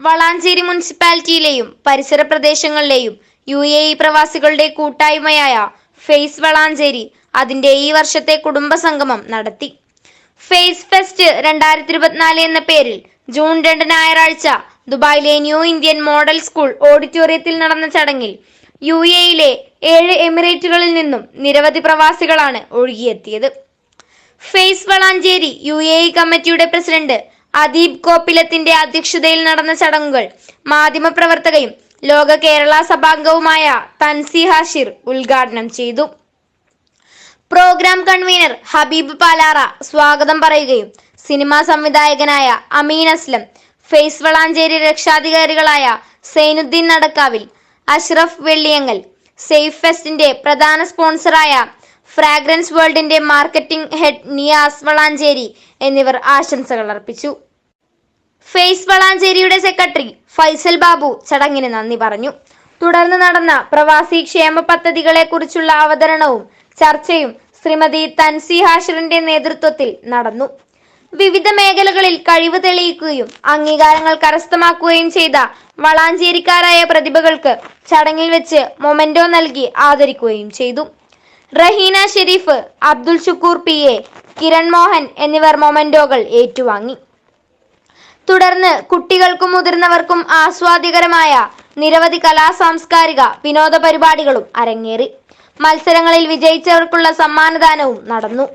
വളാഞ്ചേരി മുനിസിപ്പാലിറ്റിയിലെയും പരിസര പ്രദേശങ്ങളിലെയും U A E പ്രവാസികളുടെ കൂട്ടായ്മയായ ഫേസ് വളാഞ്ചേരി അതിന്റെ ഈ വർഷത്തെ കുടുംബ സംഗമം നടത്തി. ഫേസ് ഫെസ്റ്റ് രണ്ടായിരത്തി ഇരുപത്തിനാല് എന്ന പേരിൽ ജൂൺ രണ്ട് ഞായറാഴ്ച ദുബായിലെ ന്യൂ ഇന്ത്യൻ മോഡൽ സ്കൂൾ ഓഡിറ്റോറിയത്തിൽ നടന്ന ചടങ്ങിൽ യു എയിലെ ഏഴ് എമിറേറ്റുകളിൽ നിന്നും നിരവധി പ്രവാസികളാണ് ഒഴുകിയെത്തിയത്. ഫേസ് വളാഞ്ചേരി യു എ കമ്മിറ്റിയുടെ പ്രസിഡന്റ് അദീബ് കോപ്പിലത്തിന്റെ അധ്യക്ഷതയിൽ നടന്ന ചടങ്ങുകൾ മാധ്യമപ്രവർത്തകയും ലോക കേരള സഭാംഗവുമായ തൻസി ഹാഷിർ ഉദ്ഘാടനം ചെയ്തു. പ്രോഗ്രാം കൺവീനർ ഹബീബ് പാലാറ സ്വാഗതം പറയുകയും സിനിമാ സംവിധായകനായ അമീൻ അസ്ലം ഫെയ്സ് വളാഞ്ചേരി രക്ഷാധികാരികളായ സൈനുദ്ദീൻ നടക്കാവിൽ അഷ്റഫ് വെള്ളിയങ്ങൽ സേഫ് ഫെസ്റ്റിന്റെ പ്രധാന സ്പോൺസറായ ഫ്രാഗ്രൻസ് വേൾഡിന്റെ മാർക്കറ്റിംഗ് ഹെഡ് നിയാസ് വളാഞ്ചേരി എന്നിവർ ആശംസകൾ അർപ്പിച്ചു. ഫേസ് വളാഞ്ചേരിയുടെ സെക്രട്ടറി ഫൈസൽ ബാബു ചടങ്ങിന് നന്ദി പറഞ്ഞു. തുടർന്ന് നടന്ന പ്രവാസി ക്ഷേമ പദ്ധതികളെ കുറിച്ചുള്ള അവതരണവും ചർച്ചയും ശ്രീമതി തൻസി ഹാഷറിന്റെ നേതൃത്വത്തിൽ നടന്നു. വിവിധ മേഖലകളിൽ കഴിവ് തെളിയിക്കുകയും അംഗീകാരങ്ങൾ കരസ്ഥമാക്കുകയും ചെയ്ത വളാഞ്ചേരിക്കാരായ പ്രതിഭകൾക്ക് ചടങ്ങിൽ വെച്ച് മൊമെന്റോ നൽകി ആദരിക്കുകയും ചെയ്തു. റഹീന ഷെരീഫ് അബ്ദുൽ ഷുക്കൂർ പി എ കിരൺ മോഹൻ എന്നിവർ മൊമെന്റോകൾ ഏറ്റുവാങ്ങി. തുടർന്ന് കുട്ടികൾക്കും മുതിർന്നവർക്കും ആസ്വാദികരമായ നിരവധി കലാ സാംസ്കാരിക വിനോദ പരിപാടികളും അരങ്ങേറി. മത്സരങ്ങളിൽ വിജയിച്ചവർക്കുള്ള സമ്മാനദാനവും നടന്നു.